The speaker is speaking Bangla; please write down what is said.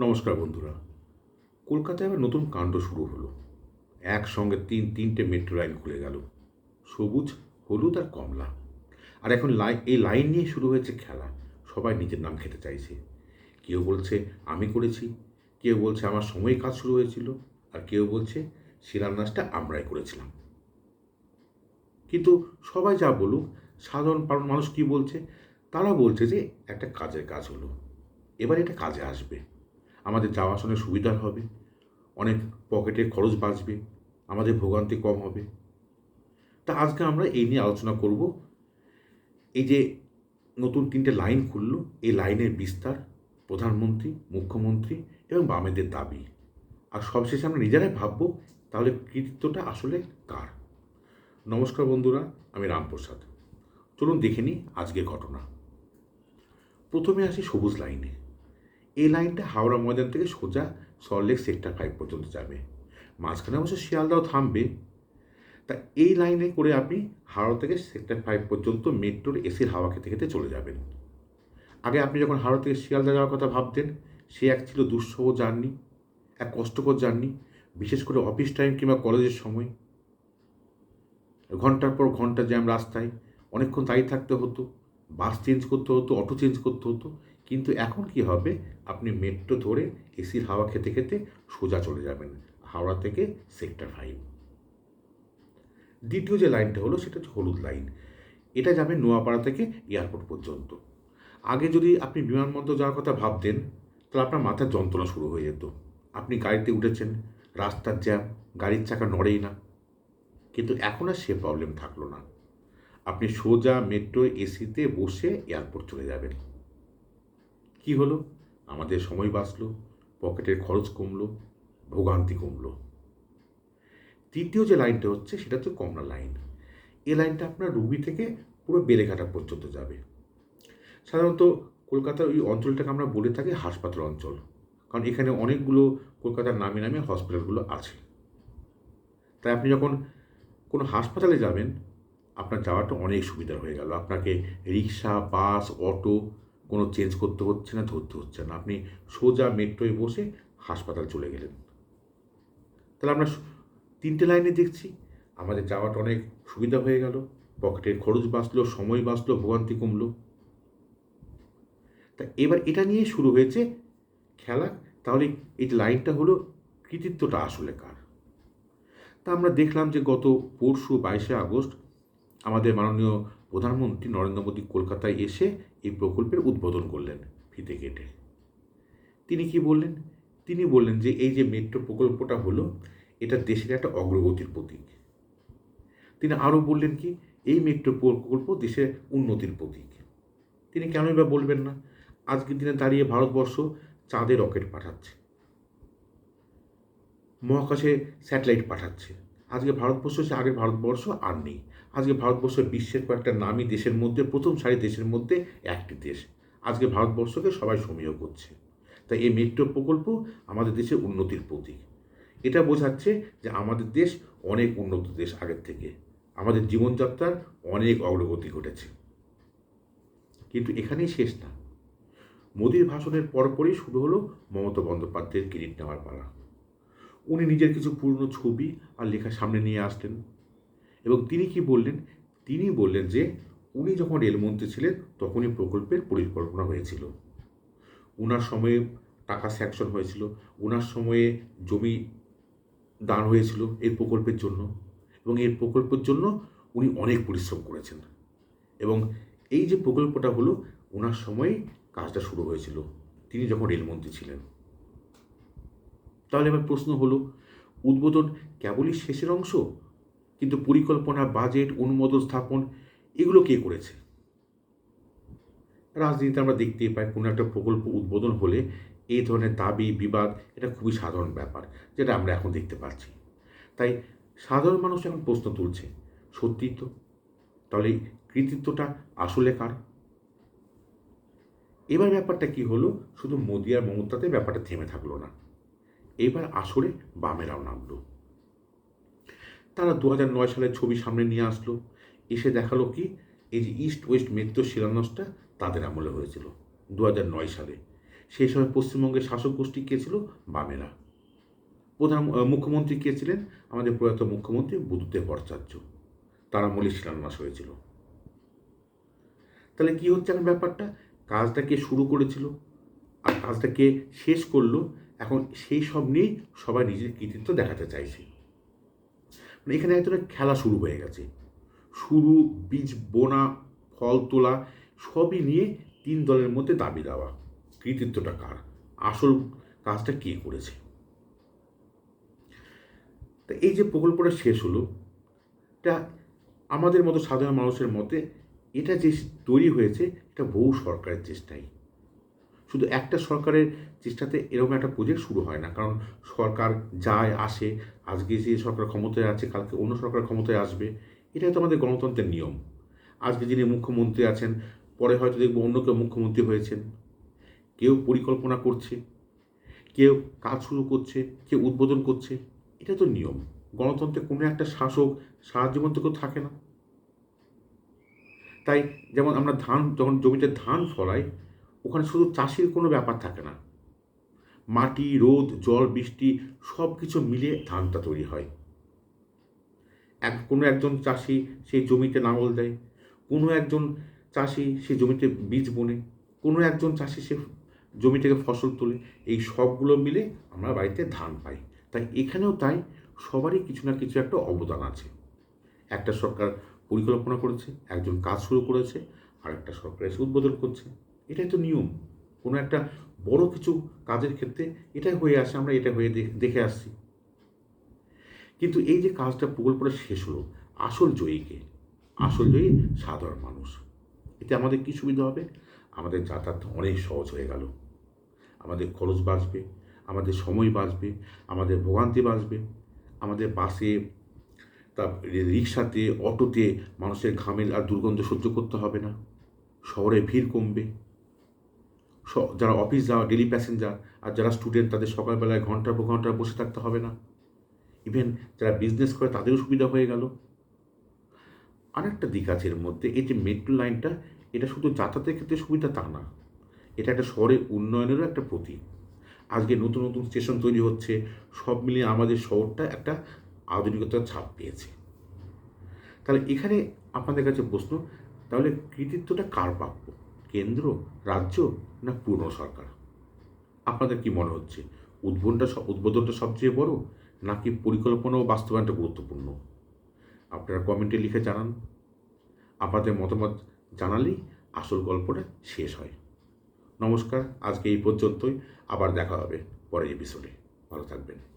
নমস্কার বন্ধুরা। কলকাতায় আবার নতুন কাণ্ড শুরু হলো। একসঙ্গে তিন, তিনটে মেট্রো লাইন খুলে গেল। সবুজ, হলুদ আর কমলা। আর এখন লাই, এই লাইন নিয়ে শুরু হয়েছে খেলা। সবাই নিজের নাম খেতে চাইছে। কেউ বলছে, আমি করেছি। কেউ বলছে, আমার সময় কাজ শুরু হয়েছিল। আর কেউ বলছে, শিলান্যাসটা আমরাই করেছিলাম। কিন্তু সবাই যা বলুক, সাধারণ মানুষ কি বলছে? তারা বলছে যে, একটা কাজের কাজ হলো। এবার এটা কাজে আসবে। আমাদের যাওয়া আসানোর সুবিধা হবে, অনেক পকেটের খরচ বাঁচবে, আমাদের ভোগান্তি কম হবে। তা আজকে আমরা এই নিয়ে আলোচনা করব। এই যে নতুন তিনটে লাইন খুললো, এই লাইনের বিস্তার, প্রধানমন্ত্রী, মুখ্যমন্ত্রী এবং বামেদের দাবি। আর সবশেষে আমরা নিজেরাই ভাববো, তাহলে কৃতিত্বটা আসলে কার? নমস্কার বন্ধুরা, আমি রামপ্রসাদ। চলুন দেখে নিই আজকের ঘটনা। প্রথমে আসি সবুজ লাইনে। এই লাইনটা হাওড়া ময়দান থেকে সোজা সল্টলেক সেক্টর ফাইভ পর্যন্ত যাবে। মাঝখানে অবশ্য শিয়ালদাও থামবে। তা এই লাইনে করে আপনি হাওড়া থেকে সেক্টর ফাইভ পর্যন্ত মেট্রোর এসির হাওয়া খেতে খেতে চলে যাবেন। আগে আপনি যখন হাওড়া থেকে শিয়ালদা যাওয়ার কথা ভাবতেন, সে এক ছিল দুঃসহ জার্নি, এক কষ্টকর জার্নি, বিশেষ করে অফিস টাইম কিংবা কলেজের সময়। ঘণ্টার পর ঘণ্টা জ্যাম রাস্তায়, অনেকক্ষণ দাঁড়িয়ে থাকতে হতো, বাস চেঞ্জ করতে হতো, অটো চেঞ্জ করতে হতো কিন্তু এখন কি হবে? আপনি মেট্রো ধরে এসির হাওয়া খেতে খেতে সোজা চলে যাবেন, হাওড়া থেকে সেক্টর ফাইভ দ্বিতীয় যে লাইনটা হলো সেটা হচ্ছে হলুদ লাইন এটা যাবে নোয়াপাড়া থেকে এয়ারপোর্ট পর্যন্ত। আগে যদি আপনি বিমানবন্দর যাওয়ার কথা ভাবতেন, তাহলে আপনার মাথার যন্ত্রণা শুরু হয়ে যেত। আপনি গাড়িতে উঠেছেন, রাস্তার জ্যাম গাড়ির চাকা নড়েই না। কিন্তু এখন আর সে প্রবলেম থাকল না। আপনি সোজা মেট্রো এসিতে বসে এয়ারপোর্ট চলে যাবেন। কি হলো? আমাদের সময় বাঁচলো, পকেটের খরচ কমলো, ভোগান্তি কমলো। তৃতীয় যে লাইনটা হচ্ছে, সেটা হচ্ছে কমলা লাইন। এ লাইনটা আপনার রুবি থেকে পুরো বেলেঘাটা পর্যন্ত যাবে। সাধারণত কলকাতার ওই অঞ্চলটাকে আমরা বলে থাকি হাসপাতাল অঞ্চল, কারণ এখানে অনেকগুলো কলকাতার নামে নামে হসপিটালগুলো আছে। তাই আপনি যখন কোনো হাসপাতালে যাবেন, আপনার যাওয়াটা অনেক সুবিধা হয়ে গেল। আপনাকে রিক্সা, বাস, অটো কোনো চেঞ্জ করতে হচ্ছে না, ধরতে হচ্ছে না। আপনি সোজা মেট্রোয় বসে হাসপাতাল চলে গেলেন। তাহলে আমরা তিনটে লাইনে দেখছি। আমাদের যাওয়াটা অনেক সুবিধা হয়ে গেল। পকেটের খরচ বাঁচলো, সময় বাঁচলো, ভোগান্তি কমলো। তা এবার এটা নিয়ে শুরু হয়েছে খেলা। তাহলে এই লাইনটা হলো, কৃতিত্বটা আসলে কার? তা আমরা দেখলাম যে গত পরশু বাইশে আগস্ট আমাদের মাননীয় প্রধানমন্ত্রী নরেন্দ্র মোদী কলকাতায় এসে এই প্রকল্পের উদ্বোধন করলেন ফিতে কেটে। তিনি কি বললেন? তিনি বললেন যে এই যে মেট্রো প্রকল্পটা হলো, এটা দেশের একটা অগ্রগতির প্রতীক। তিনি আরও বললেন কি, এই মেট্রো প্রকল্প দেশের উন্নতির প্রতীক। তিনি কেনই বা বলবেন না? আজকের দিনে দাঁড়িয়ে ভারতবর্ষ চাঁদে রকেট পাঠাচ্ছে। মহাকাশে স্যাটেলাইট পাঠাচ্ছে। আজকে ভারতবর্ষ সে আগের ভারতবর্ষ আর নেই। আজকে ভারতবর্ষ বিশ্বের কয়েকটা নামী দেশের মধ্যে, প্রথম সারি দেশের মধ্যে একটি দেশ। আজকে ভারতবর্ষকে সবাই সমীহ করছে। তাই এই মেট্রো প্রকল্প আমাদের দেশের উন্নতির প্রতীক। এটা বোঝাচ্ছে যে আমাদের দেশ অনেক উন্নত দেশ আগের থেকে। আমাদের জীবনযাত্রার অনেক অগ্রগতি ঘটেছে। কিন্তু এখানেই শেষ না। মোদির ভাষণের পরপরই শুরু হলো মমতা বন্দ্যোপাধ্যায়ের কিরিট নেওয়ার পালা। উনি নিজের কিছু পুরনো ছবি আর লেখা সামনে নিয়ে আসলেন। এবং তিনি কি বললেন? তিনি বললেন যে, উনি যখন রেলমন্ত্রী ছিলেন, তখনই প্রকল্পের পরিকল্পনা হয়েছিল। ওনার সময়ে টাকা স্যাংশন হয়েছিল। ওনার সময়ে জমি দান হয়েছিল এই প্রকল্পের জন্য। এবং এই প্রকল্পের জন্য উনি অনেক পরিশ্রম করেছেন। এবং এই যে প্রকল্পটা হলো ওনার সময়ে কাজটা শুরু হয়েছিল। তিনি যখন রেলমন্ত্রী ছিলেন। তাহলে এবার প্রশ্ন হলো, উদ্বোধন কেবলই শেষের অংশ? কিন্তু পরিকল্পনা বাজেট অনুমোদন, স্থাপন, এগুলো কে করেছে? রাজনীতিতে আমরা দেখতেই পাই, কোনো একটা প্রকল্প উদ্বোধন হলে এই ধরনের দাবি, বিবাদ, এটা খুবই সাধারণ ব্যাপার, যেটা আমরা এখন দেখতে পাচ্ছি। তাই সাধারণ মানুষ এখন প্রশ্ন তুলছে সত্যি তো? তাহলে কৃতিত্বটা আসলে কার? এবার ব্যাপারটা কি হলো? শুধু মোদি আর মমতাতে ব্যাপারটা থেমে থাকল না। এবার আসরে বামেরাও নামলো। তারা দু নয় সালের ছবি সামনে নিয়ে আসলো। এসে দেখাল কি, এই যে ইস্ট ওয়েস্ট মেট্রো শিলান্যাসটা তাদের আমলে হয়েছিল দু নয় সালে। সেই সময় পশ্চিমবঙ্গের শাসক গোষ্ঠী কে ছিল? বামেরা। প্রধান মুখ্যমন্ত্রী কে ছিলেন? আমাদের প্রয়াত মুখ্যমন্ত্রী বুদ্ধদেব ভট্টাচার্য। তারা মূলে শিলান্যাস হয়েছিল। তাহলে কি হচ্ছে এখন ব্যাপারটা? কাজটা কে শুরু করেছিল? আর কাজটা কে শেষ করল? এখন সেই সব নিয়েই সবাই নিজের কৃতিত্ব দেখাতে চাইছে। মানে এখানে এক ধরনের খেলা শুরু হয়ে গেছে। শুরু, বীজ বোনা, ফল তোলা, সবই নিয়ে তিন দলের মধ্যে দাবি দেওয়া। কৃতিত্বটা কার? আসল কাজটা কে করেছে? তা এই যে প্রকল্পটা শেষ হলো এটা আমাদের মতো সাধারণ মানুষের মতে এটা যে তৈরি হয়েছে, এটা বহু সরকারের চেষ্টাই। শুধু একটা সরকারের চেষ্টাতে এরকম একটা প্রজেক্ট শুরু হয় না। কারণ সরকার যায়, আসে, আজকে যে সরকার ক্ষমতায় আছে, কালকে অন্য সরকার ক্ষমতায় আসবে, এটাই তো আমাদের গণতন্ত্রের নিয়ম। আজকে যিনি মুখ্যমন্ত্রী আছেন, পরে হয়তো দেখব অন্য কেউ মুখ্যমন্ত্রী হয়েছেন। কেউ পরিকল্পনা করছে, কেউ কাজ শুরু করছে, কেউ উদ্বোধন করছে, এটা তো নিয়ম। গণতন্ত্রে কোনো একটা শাসক জীবন তো কেউ থাকে না। তাই যেমন আমরা ধান, যখন জমিতে ধান ফলাই ওখানে শুধু চাষির কোনো ব্যাপার থাকে না। মাটি, রোদ, জল, বৃষ্টি সব কিছু মিলে ধানটা তৈরি হয়। এক, কোনো একজন চাষি সেই জমিতে লাঙল দেয়, কোনো একজন চাষি সেই জমিতে বীজ বোনে, কোনো একজন চাষি সে জমি থেকে ফসল তোলে, এই সবগুলো মিলে আমরা বাড়িতে ধান পাই। তাই এখানেও তাই সবারই কিছু না কিছু একটা অবদান আছে। একটা সরকার পরিকল্পনা করেছে, একজন কাজ শুরু করেছে আর একটা সরকার এসে উদ্বোধন করছে। এটাই তো নিয়ম। কোনো একটা বড় কিছু কাজের ক্ষেত্রে এটাই হয়ে আসে, আমরা এটা হয়ে দেখে আসছি। কিন্তু এই যে কাজটা প্রকল্পটা শেষ হলো, আসল জয়ীকে আসল জয়ী সাধারণ মানুষ। এতে আমাদের কী সুবিধা হবে? আমাদের যাতায়াত অনেক সহজ হয়ে গেল। আমাদের খরচ বাঁচবে আমাদের সময় বাঁচবে, আমাদের ভোগান্তি বাঁচবে। আমাদের বাসে তা রিক্সাতে, অটোতে মানুষের ঘামের আর দুর্গন্ধ সহ্য করতে হবে না। শহরে ভিড় কমবে। যারা অফিস যাওয়া ডেলি প্যাসেঞ্জার আর যারা স্টুডেন্ট তাদের সকালবেলায় ঘণ্টার পর ঘণ্টা বসে থাকতে হবে না। ইভেন যারা বিজনেস করে তাদেরও সুবিধা হয়ে গেল। আরেকটা দিক আছে এর মধ্যে, এই যে মেট্রো লাইনটা এটা শুধু যাতায়াতের ক্ষেত্রে সুবিধা তা না, এটা একটা শহরের উন্নয়নেরও একটা প্রতীক। আজকে নতুন নতুন স্টেশন তৈরি হচ্ছে, সব মিলিয়ে আমাদের শহরটা একটা আধুনিকতার ছাপ পেয়েছে। তাহলে এখানে আপনাদের কাছে প্রশ্ন, তাহলে কৃতিত্বটা কার প্রাপ্য? কেন্দ্র, রাজ্য না পূর্ণ সরকার? আপনাদের কি মনে হচ্ছে? উদ্বোধনটা উদ্বোধনটা সবচেয়ে বড় নাকি পরিকল্পনা ও বাস্তবায়নটা গুরুত্বপূর্ণ? আপনারা কমেন্টে লিখে জানান। আপনাদের মতামত জানালেই আসল গল্পটা শেষ হয়। নমস্কার, আজকে এই পর্যন্তই। আবার দেখা হবে পরের এপিসোডে ভালো থাকবেন।